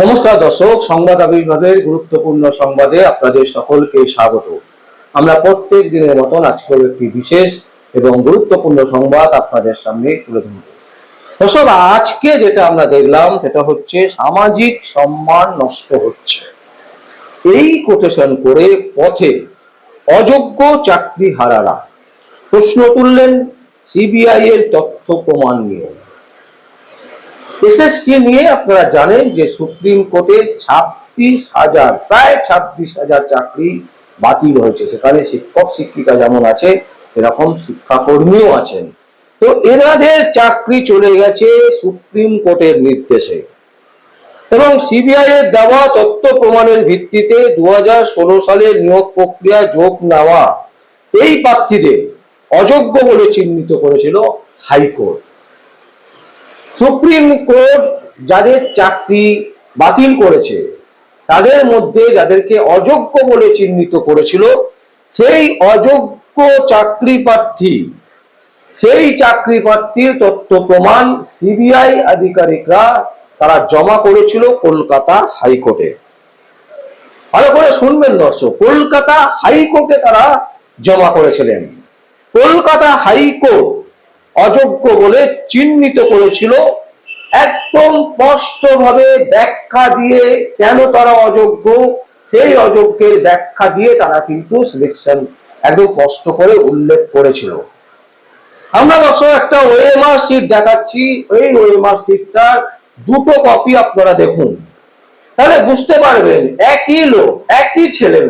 নমস্কার দর্শক, সংবাদ আবির্ভাবের গুরুত্বপূর্ণ সংবাদে আপনাদের সকলকে স্বাগত। আমরা প্রত্যেক দিনের মতন আজকেও একটি বিশেষ এবং গুরুত্বপূর্ণ সংবাদ আপনাদের সামনে তুলে ধরব। দর্শক, আজকে যেটা আমরা দেখলাম সেটা হচ্ছে সামাজিক সম্মান নষ্ট হচ্ছে। এই কোটেশন করে পথে অযোগ্য চাকরি হারারা প্রশ্ন তুললেন সিবিআই এর তথ্য প্রমাণ নিয়ে। এসএসসি নিয়ে আপনারা জানেন যে সুপ্রিম কোর্টে ছাব্বিশ হাজার, প্রায় ছাব্বিশ হাজার চাকরি বাতিল হয়েছে। সেখানে শিক্ষক, শিক্ষিকা যেমন আছে, সেরকম শিক্ষাকর্মীও আছেন। তো এনাদের চাকরি চলে গেছে সুপ্রিম কোর্টের নির্দেশে। এবং সিবিআই এর দেওয়া তথ্য প্রমাণের ভিত্তিতে দু হাজার ষোলো সালের নিয়োগ প্রক্রিয়া যোগ নেওয়া এই প্রার্থীদের অযোগ্য বলে চিহ্নিত করেছিল হাইকোর্ট। সুপ্রিম কোর্ট যাদের চাকরি বাতিল করেছে, তাদের মধ্যে যাদেরকে অযোগ্য বলে চিহ্নিত করেছিল, সেই অযোগ্য চাকরি প্রার্থী, সেই চাকরি প্রার্থীর তথ্য প্রমাণ সিবিআই আধিকারিকরা তারা জমা করেছিল কলকাতা হাইকোর্টে। ভালো করে শুনবেন দর্শক, কলকাতা হাইকোর্টে তারা জমা করেছিলেন। কলকাতা হাইকোর্ট অযোগ্য বলে চিহ্নিত করেছিল। একদম স্পষ্টভাবে ব্যাখ্যা দিয়ে কেন তারা অযোগ্য, সেই অযোগ্যের ব্যাখ্যা দিয়ে তারা কিন্তু সিলেকশন একদম স্পষ্ট করে উল্লেখ করেছিল। আমরা দর্শক, একটা ওএমআর সিট দেখাচ্ছি। এই ওএমআর সিটটার দুটো কপি আপনারা দেখুন। তাহলে বুঝতে পারবেন, একই লোক, একই ছেলে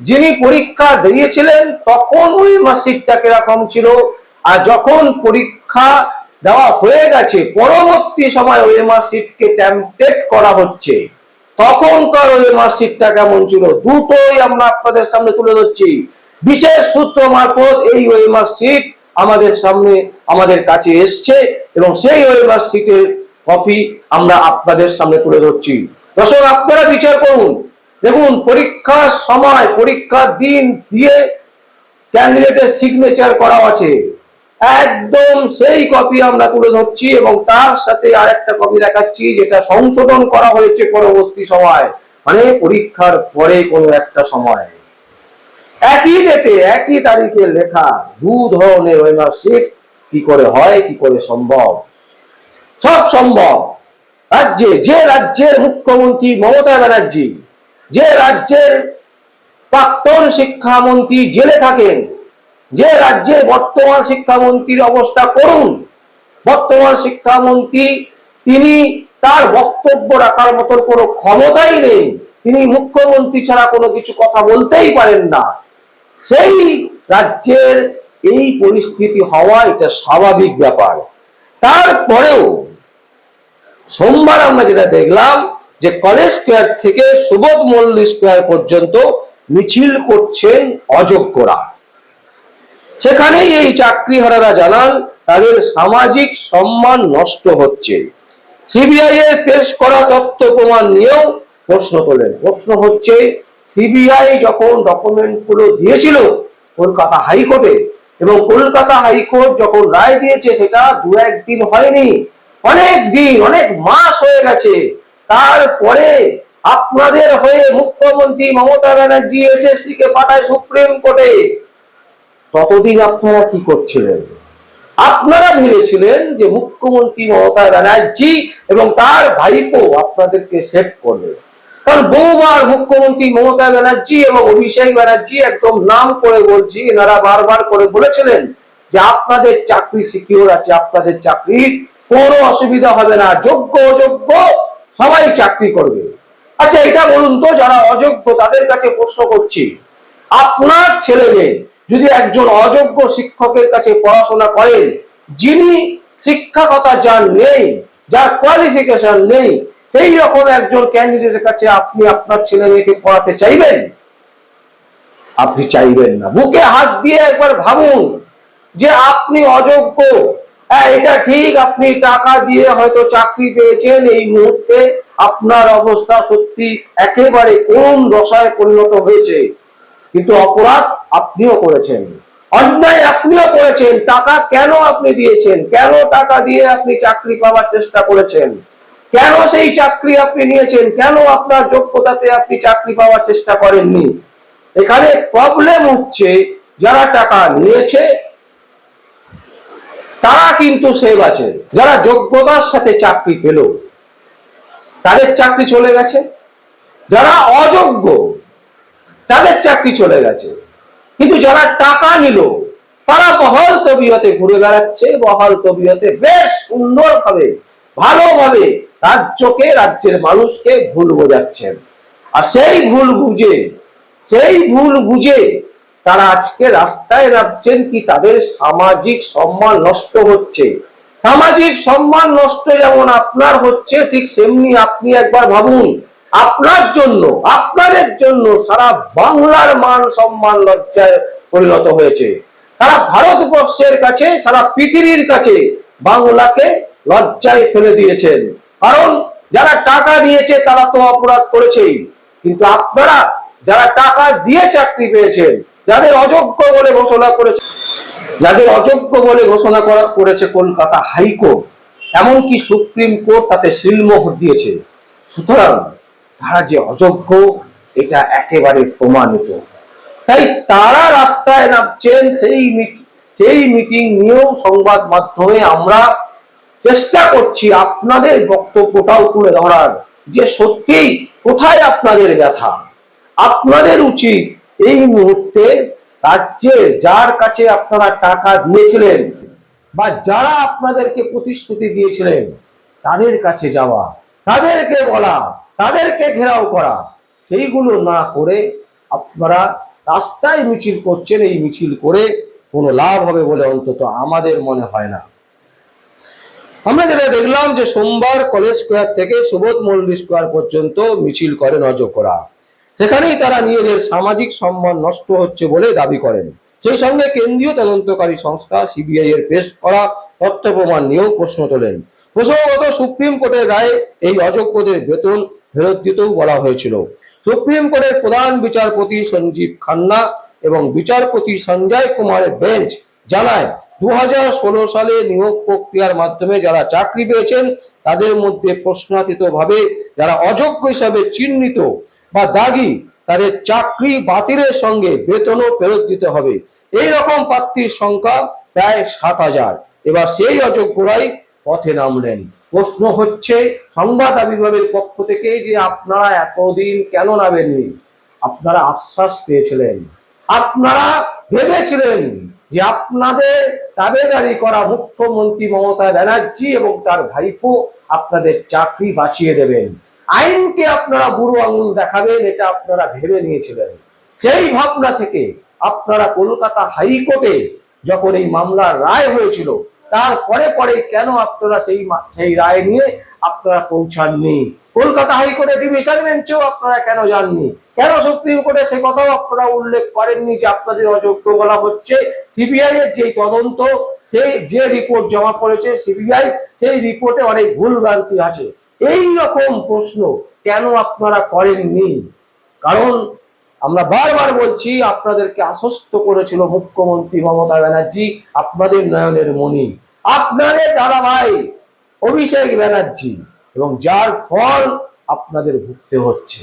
যিনি পরীক্ষা দিয়েছিলেন, তখন ওই মাসিকটা কীরকম ছিল? আর যখন পরীক্ষা দেওয়া হয়ে গেছে, পরবর্তী সময় ওই মার্কশিটকে টেম্পটেড করা হচ্ছে। তখনকার ওই মার্কশিটটা কেমন ছিল? দুটোই আমরা আপনাদের সামনে তুলে ধরছি। বিশেষ সূত্র মারফত এই ওই মার্কশিট আমাদের সামনে, আমাদের কাছে এসছে এবং সেই ওই মার্কশিটের কপি আমরা আপনাদের সামনে তুলে ধরছি। দর্শক, আপনারা বিচার করুন। দেখুন, পরীক্ষার সময়, পরীক্ষার দিন দিয়ে ক্যান্ডিডেটের সিগনেচার করা আছে। একদম সেই কপি আমরা তুলে ধরছি এবং তার সাথে আরেকটা কপি দেখাচ্ছি, যেটা সংশোধন করা হয়েছে পরবর্তী সময় মানে পরীক্ষার পরে কোনো একটা সময়। একই ডেটে একই তারিখে লেখা, দু ধরনের ওই কি করে হয়, কি করে সম্ভব? সব সম্ভব। রাজ্যে, যে রাজ্যের মুখ্যমন্ত্রী মমতা ব্যানার্জি, যে রাজ্যের প্রাক্তন শিক্ষামন্ত্রী জেলে থাকেন যে রাজ্যে বর্তমান শিক্ষামন্ত্রীর অবস্থা করুন, বর্তমান শিক্ষামন্ত্রী, তিনি তার বক্তব্য রাখার মতন কোনো ক্ষমতাই নেই। তিনি মুখ্যমন্ত্রী ছাড়া কোনো কিছু কথা বলতেই পারেন না। সেই রাজ্যের এই পরিস্থিতি হওয়া এটা স্বাভাবিক ব্যাপার। তারপরেও সোমবার আমরা যেটা দেখলাম যে কলেজ স্কোয়ার থেকে সুবোধ মল্লিক স্কোয়ার পর্যন্ত মিছিল করছেন অযোগ্যরা। সেখানেই এই চাকরিহারারা জানান, তাদের সামাজিক সম্মান নষ্ট হচ্ছে। সিবিআই এর পেশ করা তথ্য প্রমাণ নিয়েও প্রশ্ন তোলেন। প্রশ্ন হচ্ছে, সিবিআই যখন ডকুমেন্টগুলো দিয়েছিল কলকাতা হাইকোর্টে, এবং কলকাতা হাইকোর্ট যখন রায় দিয়েছে, সেটা দু একদিন হয়নি, অনেক দিন, অনেক মাস হয়ে গেছে। তারপরে আপনাদের হয়ে মুখ্যমন্ত্রী মমতা ব্যানার্জি এসএসসি কে পাঠায় সুপ্রিম কোর্টে। ততদিন আপনারা কি করছিলেন? আপনারা ভেবেছিলেন যে মুখ্যমন্ত্রী মমতা ব্যানার্জি এবং তার ভাইপো আপনাদেরকে সেভ করবে। কারণ বহুবার মুখ্যমন্ত্রী মমতা ব্যানার্জি এবং অভিষেক ব্যানার্জি একদম নাম করে বলছি, এনারা বারবার করে বলেছিলেন যে আপনাদের চাকরি সিকিউর আছে, আপনাদের চাকরির কোনো অসুবিধা হবে না, যোগ্য অযোগ্য সবাই চাকরি করবে। আচ্ছা এটা বলুন তো, যারা অযোগ্য তাদের কাছে প্রশ্ন করছি, আপনার ছেলে মেয়ে যদি একজন অযোগ্য শিক্ষকের কাছে পড়াশোনা করেন, যিনি শিক্ষাকতা যার নেই, যার কোয়ালিফিকেশন নেই, সেই রকম একজন ক্যান্ডিডেটের কাছে আপনি আপনার ছেলে মেয়েকে পড়াতে চাইবেন? আপনি চাইবেন না। বুকে হাত দিয়ে একবার ভাবুন যে আপনি অযোগ্য। হ্যাঁ এটা ঠিক, আপনি টাকা দিয়ে হয়তো চাকরি পেয়েছেন, এই মুহূর্তে আপনার অবস্থা সত্যি একেবারে কোন দশায় পরিণত হয়েছে? কিন্তু অপরাধ আপনিও করেছেন। অন্যায় আপনিও করেছেন। টাকা কেন আপনি দিয়েছেন? কেন টাকা দিয়ে আপনি চাকরি পাওয়ার চেষ্টা করেছেন? কেন সেই চাকরি আপনি নিয়েছেন? কেন আপনার যোগ্যতাতে আপনি চাকরি পাওয়ার চেষ্টা করেননি? এখানে প্রবলেম হচ্ছে যারা টাকা নিয়েছে, তারা কিন্তু সেভ আছে। যারা যোগ্যতার সাথে চাকরি পেল, তাদের চাকরি চলে গেছে। যারা অযোগ্য তাদের চাকরি চলে গেছে। কিন্তু যারা টাকা নিল, তারা বহল তবিয়তে ঘুরে বেড়াচ্ছে, বহল তবিয়তে বেশ সুন্দরভাবে, ভালোভাবে রাজ্যকে, রাজ্যের মানুষকে ভুল বোঝাচ্ছেন। আর সেই ভুল বুঝে, সেই ভুল বুঝে তারা আজকে রাস্তায় নামছেন কি তাদের সামাজিক সম্মান নষ্ট হচ্ছে। সামাজিক সম্মান নষ্ট যেমন আপনার হচ্ছে, ঠিক সেমনি আপনি একবার ভাবুন আপনার জন্য, আপনাদের জন্য সারা বাংলার মান সম্মান লজ্জায় পরিণত হয়েছে। সারা ভারতবর্ষের কাছে, সারা পৃথিবীর কাছে বাংলাকে লজ্জায় ফেলে দিয়েছেন। কারণ যারা টাকা দিয়েছে, তারা তো অপরাধ করেছেই। কিন্তু আপনারা যারা টাকা দিয়ে চাকরি পেয়েছেন, যাদের অযোগ্য বলে ঘোষণা করেছে, যাদের অযোগ্য বলে ঘোষণা করা করেছে কলকাতা হাইকোর্ট, এমনকি সুপ্রিম কোর্ট তাতে শিলমোহর দিয়েছে। সুতরাং তারা যে অযোগ্য, এটা একেবারে প্রমাণিত। তাই তারা রাস্তায় নামছেন, সেই সেই মিটিং নিয়েও সংবাদ মাধ্যমে আমরা চেষ্টা করছি আপনাদের বক্তব্যটাও তুলে ধরার, যে সত্যিই কোথায় আপনাদের ব্যথা? আপনাদের উচিত এই মুহূর্তে রাজ্যে যার কাছে আপনারা টাকা দিয়েছিলেন বা যারা আপনাদেরকে প্রতিশ্রুতি দিয়েছিলেন, তাদের কাছে যাওয়া, তাদেরকে বলা। তাদেরকে ঘেরাও করা। সেইগুলো না করে আপনারা রাস্তায় মিছিল করছেন, এই মিছিল করে কোনো লাভ হবে বলে অন্তত আমাদের মনে হয় না। আমরা যেটা দেখলাম যে সোমবার কলেজ স্কোয়ার থেকে সুবোধ মল্লিক স্কোয়ার পর্যন্ত মিছিল করেন অযোগ্যরা সেখানেই তারা নিজেদের সামাজিক সম্মান নষ্ট হচ্ছে বলে দাবি করেন। সেই সঙ্গে কেন্দ্রীয় তদন্তকারী সংস্থা সিবিআই এর পেশ করা তথ্য প্রমাণ নিয়েও প্রশ্ন তোলেন। প্রসঙ্গত সুপ্রিম কোর্টের রায়ে এই অযোগ্যদের বেতন ফেরত দিতেও বলা হয়েছিল। সুপ্রিম কোর্টের প্রধান বিচারপতি সঞ্জীব খান্না এবং বিচারপতি সঞ্জয় কুমারের বেঞ্চ জানায় দু হাজার ষোলো সালে নিয়োগ প্রক্রিয়ার মাধ্যমে যারা চাকরি পেয়েছেন, তাদের মধ্যে প্রশ্নাতীত ভাবে যারা অযোগ্য হিসাবে চিহ্নিত বা দাগি, তাদের চাকরি বাতিলের সঙ্গে বেতনও ফেরত দিতে হবে। এই রকম প্রার্থীর সংখ্যা প্রায় সাত হাজার। এবার সেই অযোগ্যরাই পথে নামলেন। প্রশ্ন হচ্ছে, সংবাদ আবির্ভাবের পক্ষ থেকে যে আপনারা এতদিন কেন নামেননি? আপনারা আশ্বাস পেয়েছিলেন। আপনারা ভেবেছিলেন যে আপনাদের দাবেদারি করা মুখ্যমন্ত্রী মমতা ব্যানার্জি এবং তার ভাইপো আপনাদের চাকরি বাঁচিয়ে দেবেন। আইনকে আপনারা বুড়ো আঙুল দেখাবেন, এটা আপনারা ভেবে নিয়েছিলেন। সেই ভাবনা থেকে আপনারা কলকাতা হাইকোর্টে যখন এই মামলার রায় হয়েছিল তারপরে পরে কেন আপনারা সেই সেই রায় নিয়ে আপনারা পৌঁছাননি? কলকাতা হাইকোর্টে ডিভিশন বেঞ্চেও আপনারা কেন যাননি? কেন সুপ্রিম কোর্টে সে কথাও আপনারা উল্লেখ করেননি যে আপনাদের অযোগ্য বলা হচ্ছে? সিবিআই এর যে তদন্ত, সেই যে রিপোর্ট জমা করেছে সিবিআই, সেই রিপোর্টে অনেক ভুলভ্রান্তি আছে। এই রকম প্রশ্ন কেন আপনারা করেননি? কারণ আমরা বারবার বলছি, আপনাদেরকে আশ্বস্ত করেছিল মুখ্যমন্ত্রী মমতা ব্যানার্জি, আপনাদের নয়নের মণি, আপনাদের দাদা ভাই অভিষেক ব্যানার্জি, এবং যার ফল আপনাদের ভুগতে হচ্ছে।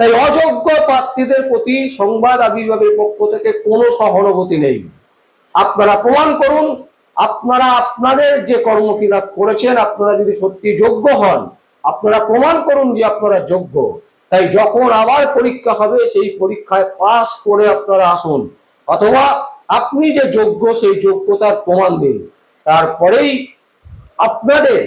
তাই অযোগ্য প্রার্থীদের প্রতি সংবাদ আবির্ভাবের পক্ষ থেকে কোনো সহানুভূতি নেই। আপনারা প্রমাণ করুন, আপনারা আপনাদের যে কর্মক্রিয়া করেছেন, আপনারা যদি সত্যি যোগ্য হন, আপনারা প্রমাণ করুন যে আপনারা যোগ্য। তাই যখন আবার পরীক্ষা হবে, সেই পরীক্ষায় পাস করে আপনারা আসুন। অথবা আপনি যে যোগ্য, সেই যোগ্যতার প্রমাণ দিন। তারপরেই আপনাদের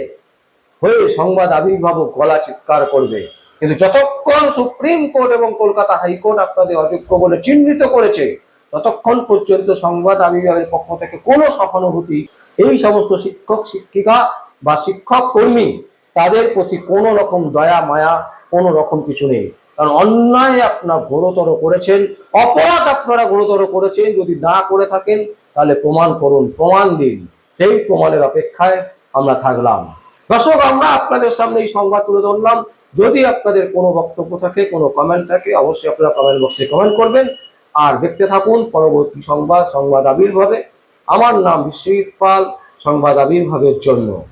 হয়ে সংবাদ আবির্ভাবক গলা চিৎকার করবে। কিন্তু যতক্ষণ সুপ্রিম কোর্ট এবং কলকাতা হাইকোর্ট আপনাদের অযোগ্য বলে চিহ্নিত করেছে, ততক্ষণ পর্যন্ত সংবাদ আবির্ভাবের পক্ষ থেকে কোনো সহানুভূতি এই সমস্ত শিক্ষক, শিক্ষিকা বা শিক্ষক কর্মী তাদের প্রতি কোনো রকম দয়া, মায়া, কোনো রকম কিছু নেই। কারণ অন্যায় আপনার গুরুতর করেছেন, অপরাধ আপনারা গুরুতর করেছেন, যদি না করে থাকেন, তাহলে প্রমাণ করুন, প্রমাণ দিন। সেই প্রমাণের অপেক্ষায় আমরা থাকলাম। দর্শক, আমরা আপনাদের সামনে এই সংবাদ তুলে ধরলাম। যদি আপনাদের কোনো বক্তব্য থাকে, কোনো কমেন্ট থাকে, অবশ্যই আপনারা কমেন্ট বক্সে কমেন্ট করবেন। আর দেখতে থাকুন পরবর্তী সংবাদ সংবাদ আবির্ভাবে। আমার নাম বিশ্বজিৎ পাল, সংবাদ আবির্ভাবের জন্য।